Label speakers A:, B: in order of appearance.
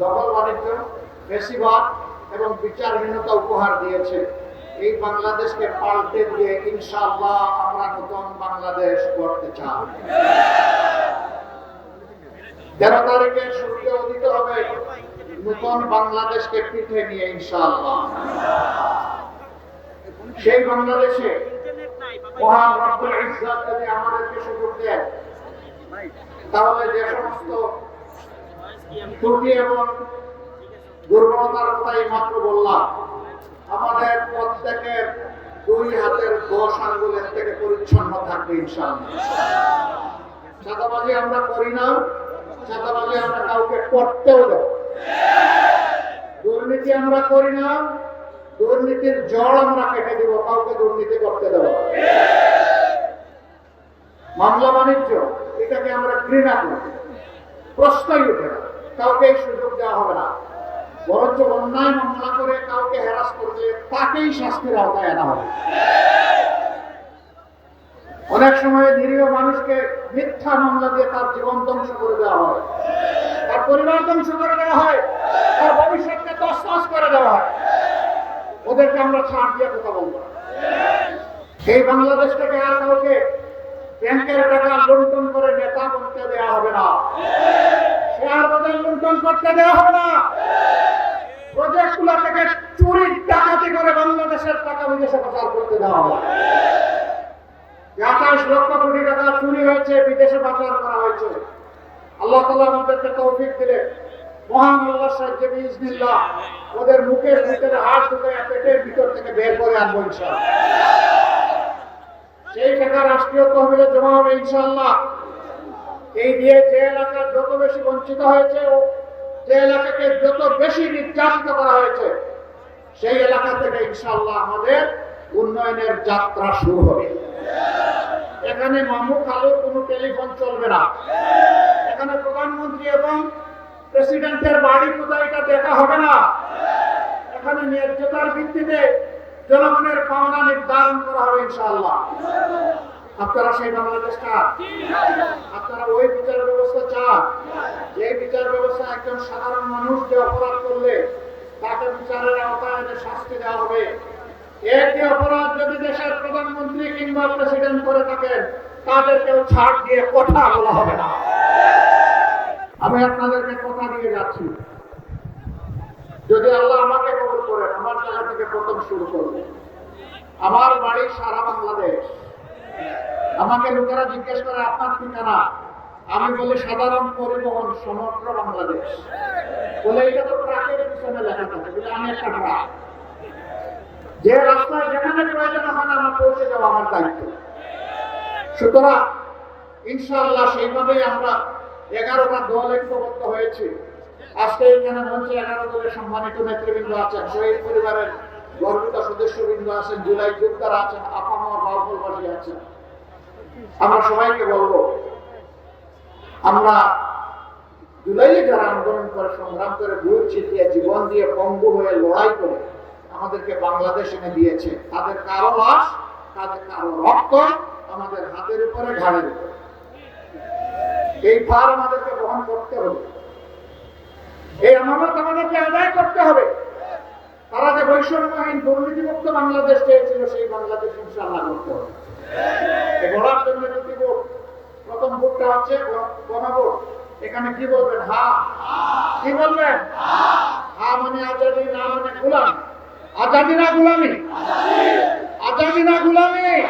A: দখল বাণিজ্য বেশিবাদ এবং বিচারহীনতা উপহার দিয়েছে। এই বাংলাদেশকে পাল্টে দিয়ে ইনশাআল্লাহ আমরা নতুন বাংলাদেশ করতে চাই। তেরো তারিখে সূর্য উদিত হবে। নতুন বাংলাদেশকে পিঠে নিয়ে ইনশাআল্লাহ। সেই বাংলাদেশে মহান রব্বুল যদি আমাদেরকে সুযোগ দেন তাহলে যে সমস্ত ত্রুটি এবং দুর্বলতার কথাই মাত্র বললাম। আমাদের প্রত্যেকের দুই হাতের দশ আঙ্গুলের থেকে পরিচ্ছন্ন থাকবে চাঁদাবাজি আমরা করি না, চাঁদাবাজি আমরা কাউকে করতেও দেব দুর্নীতি আমরা করি না, দুর্নীতির জল আমরা কেটে দিব, কাউকে দুর্নীতি করতে দেব। মামলা বাণিজ্য, এটাকে আমরা ঘৃণা করি। প্রশ্নই উঠে না। কাউকে সুযোগ দেওয়া হবে না। বরঞ্চ অন্যায় মামলা করে কাউকে হ্যারাস করলে তাকেই শাস্তির আওতায় আনা হবে। অনেক সময় নিরীহ মানুষকে মিথ্যা মামলা দিয়ে তার জীবন ধ্বংস করে দেওয়া হয়। তার পরিবার ধ্বংস করে দেওয়া হয়। তার ভবিষ্যৎকে তসনস করে দেওয়া হয়। ওদেরকে আমরা ছাড় দিয়ে কথা বলব। এই বাংলাদেশটাকে আর কাউকে ব্যাংকের টাকা লুণ্ঠন করে নেতা বলতে দেওয়া হবে না। শেয়ার বাজার লুণ্ঠন করতে টাকা বিদেশে প্রচার করতে দেওয়া হবে আঠাশ লক্ষ কোটি টাকা চুরি হয়েছে, বিদেশে পাচার করা হয়েছে। আল্লাহ তালা আমাদেরকে তৌফিক দিলে। মহান আল্লাহ সাহায্যে বিজনিল্লাহ ওদের মুখের ভিতরে হাত ঢুকে পেটের ভিতর থেকে বের করে আনব ইনশাআল্লাহ। সেই টাকা রাষ্ট্রীয় তহবিলে জমা হবে ইনশাআল্লাহ। এই দিয়ে যে এলাকা যত বেশি বঞ্চিত হয়েছে যে এলাকাকে যত বেশি নির্যাতিত করা হয়েছে, সেই এলাকা থেকে ইনশাল্লাহ আমাদের উন্নয়নের যাত্রা শুরু হবে। এখানে মামুক আলোর কোনো টেলিফোন চলবে না। এখানে প্রধানমন্ত্রী এবং প্রেসিডেন্টের বাড়ি কোথায় এটা দেখা হবে না। এখানে ন্যায্যতার ভিত্তিতে জনগণের পাওনা নির্ধারণ করা হবে ইনশাআল্লাহ। আপনারা সেই বাংলাদেশ চান? আপনারা ওই বিচার ব্যবস্থা চান? যে বিচার ব্যবস্থা একজন সাধারণ মানুষ যে অপরাধ করলে, তাকে বিচারের আওতায় শাস্তি দেওয়া হবে। একই অপরাধ যদি দেশের প্রধানমন্ত্রী কিংবা প্রেসিডেন্ট করে থাকেন, তাদেরকেও ছাড় দিয়ে কথা বলা হবে না। আমি আপনাদেরকে কথা দিয়ে যাচ্ছি। যদি আল্লাহ আমাকে কবল করেন, আমার জায়গা থেকে প্রথম শুরু করবে। আমার বাড়ি সারা বাংলাদেশ। আমাকে লোকেরা জিজ্ঞেস করে, আপনার ঠিকানা? আমি বলি, সাধারণ পরিবহন সমগ্র বাংলাদেশ। বলে, এটা তো ট্রাকের পিছনে লেখা থাকে আমি একটা ট্রাক যে রাস্তায় যেখানে প্রয়োজন ওখানে আমার পৌঁছে যাওয়া আমার দায়িত্ব। সুতরাং, ইনশাআল্লাহ সেইভাবেই আমরা এগারোটা দল ঐক্যবদ্ধ হয়েছি। আজকে এখানে মঞ্চে এগারো দলের সম্মানিত নেতৃবৃন্দ আছেন, শহীদ পরিবারের গর্বিত সদস্যবৃন্দ আছেন, জুলাই যোদ্ধারা আছেন আপামা বাউফলবাসী আছেন। আমরা সবাইকে বলব, আমরা জুলাইয়ে যারা আন্দোলন করে, সংগ্রাম করে বুক ছিটিয়ে, জীবন দিয়ে পঙ্গু হয়ে লড়াই করে আমাদেরকে বাংলাদেশ এনে দিয়েছে। তাদের কারও লাশ, তাদের কারও রক্ত আমাদের হাতের উপরে, ঘাড়ের উপরে। এই ভার আমাদেরকে বহন করতে হবে। এই আমানত আমাদেরকে আদায় করতে হবে। তারা যে বৈষম্যহীন, দুর্নীতিমুক্ত বাংলাদেশ চেয়েছিল, সেই বাংলাদেশ ইনশাআল্লাহ করতে হবে এই গড়ার জন্য যদি ভোট প্রথম ভোটটা হচ্ছে গণভোট। এখানে কি বলবেন? হা। কি বলবেন? হা মানে আজাদি, না মানে গুলাম। আজাদি না গুলামি? আজাদি না গুলামি?